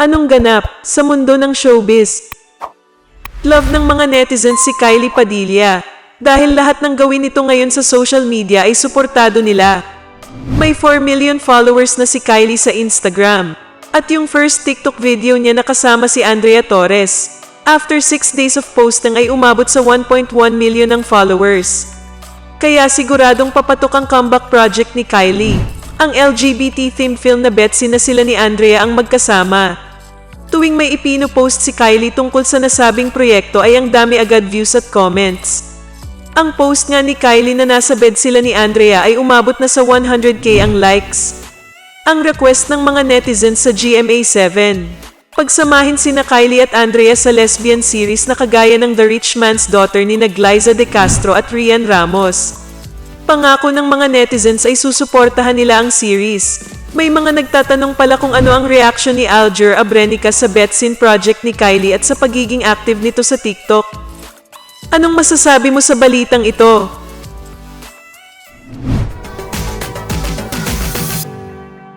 Anong ganap sa mundo ng showbiz? Love ng mga netizens si Kylie Padilla dahil lahat ng gawin nito ngayon sa social media ay suportado nila. May 4 million followers na si Kylie sa Instagram at yung first TikTok video niya nakasama si Andrea Torres. After 6 days of posting ay umabot sa 1.1 million ng followers. Kaya siguradong papatok ang comeback project ni Kylie. Ang LGBT-themed film na Betsy na sila ni Andrea ang magkasama. Tuwing may ipino-post si Kylie tungkol sa nasabing proyekto ay ang dami agad views at comments. Ang post nga ni Kylie na nasa bed sila ni Andrea ay umabot na sa 100k ang likes. Ang request ng mga netizens sa GMA7. Pagsamahin sina Kylie at Andrea sa lesbian series na kagaya ng The Rich Man's Daughter ni Nagliza De Castro at Rian Ramos. Pangako ng mga netizens ay susuportahan nila ang series. May mga nagtatanong pala kung ano ang reaction ni Alger Abrenica sa Betsin project ni Kylie at sa pagiging active nito sa TikTok. Anong masasabi mo sa balitang ito?